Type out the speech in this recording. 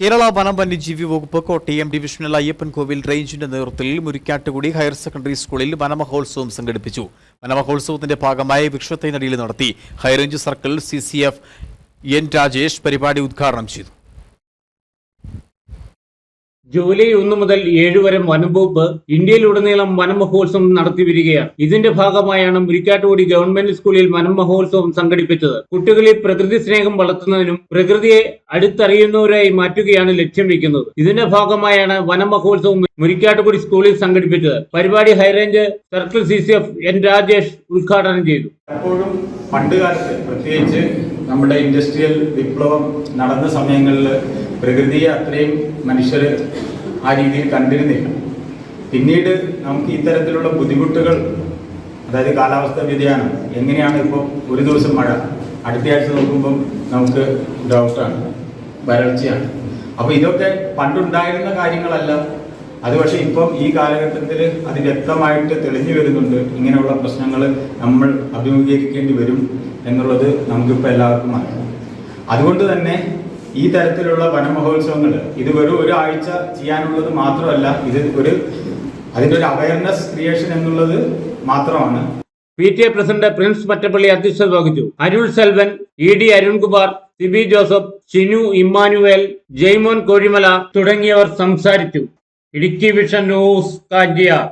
കേരള വനം വന്യജീവി വകുപ്പ് കോട്ടയം ഡിവിഷണൽ അയ്യപ്പൻകോവിൽ റേഞ്ചിന്റെ നേതൃത്വത്തിൽ മുരിക്കാട്ടുകുടി ഹയർ സെക്കൻഡറി സ്കൂളിൽ വനമഹോത്സവം സംഘടിപ്പിച്ചു. വനമഹോത്സവത്തിന്റെ ഭാഗമായി വൃക്ഷത്തൈനടിയിൽ നടത്തി high range circle C N Rajesh പരിപാടി ഉദ്ഘാടനം ചെയ്തു. ജൂലൈ ഒന്ന് മുതൽ ഏഴ് വരെ വനംവകുപ്പ് ഇന്ത്യയിലുടനീളം വനമഹോത്സവം നടത്തി വരികയാണ് ഇതിന്റെ ഭാഗമായാണ് മുരിക്കാട്ടുകുടി ഗവൺമെന്റ് സ്കൂളിൽ വനമഹോത്സവം സംഘടിപ്പിച്ചത്. കുട്ടികളിൽ പ്രകൃതി സ്നേഹം വളർത്തുന്നതിനും പ്രകൃതിയെ അടുത്തറിയുന്നവരായി മാറ്റുകയാണ് ലക്ഷ്യം വെക്കുന്നത് ഇതിന്റെ ഭാഗമായാണ് വനമഹോത്സവം മുരിക്കാട്ടുകുടി സ്കൂളിൽ സംഘടിപ്പിച്ചത്. പരിപാടി high range circle C C F N Rajesh ഉദ്ഘാടനം ചെയ്തു. പലപ്പോഴും പണ്ട് കാലത്ത് പ്രത്യേകിച്ച് നമ്മുടെ ഇൻഡസ്ട്രിയൽ വിപ്ലവം നടന്ന സമയങ്ങളിൽ പ്രകൃതിയെ അത്രയും മനുഷ്യർ ആ രീതിയിൽ കണ്ടിരുന്നില്ല. പിന്നീട് നമുക്ക് ഇത്തരത്തിലുള്ള ബുദ്ധിമുട്ടുകൾ അതായത് കാലാവസ്ഥാ വ്യതിയാനം എങ്ങനെയാണ് ഇപ്പോൾ ഒരു ദിവസം മഴ അടുത്തയാഴ്ച നോക്കുമ്പം നമുക്ക് ഡൗട്ടാണ് വരൾച്ചയാണ്. അപ്പോൾ ഇതൊക്കെ പണ്ടുണ്ടായിരുന്ന കാര്യങ്ങളല്ല. അത് പക്ഷേ ഇപ്പം ഈ കാലഘട്ടത്തിൽ അത് വ്യക്തമായിട്ട് തെളിഞ്ഞു വരുന്നുണ്ട്. ഇങ്ങനെയുള്ള പ്രശ്നങ്ങൾ നമ്മൾ അഭിമുഖീകരിക്കേണ്ടി വരും എന്നുള്ളത് നമുക്കിപ്പോൾ എല്ലാവർക്കും അറിയാം. അതുകൊണ്ട് തന്നെ ഈ തരത്തിലുള്ള വനമഹോത്സവങ്ങൾ ഇത് വെറും ഒരു ആഴ്ച ചെയ്യാനുള്ളത് മാത്രമല്ല ഇത് ഒരു അതിന്റെ ഒരു അവയർനെസ് ക്രിയേഷൻ എന്നുള്ളത് മാത്രമാണ്. P T A president Prince Mattappally അധ്യക്ഷത വഹിച്ചു. Arul Selvan E D Arunkumar Siby Joseph Chinu Emmanuel Jaimon Kozhimala തുടങ്ങിയവർ സംസാരിച്ചു. Idukki vision news Kanchiyar.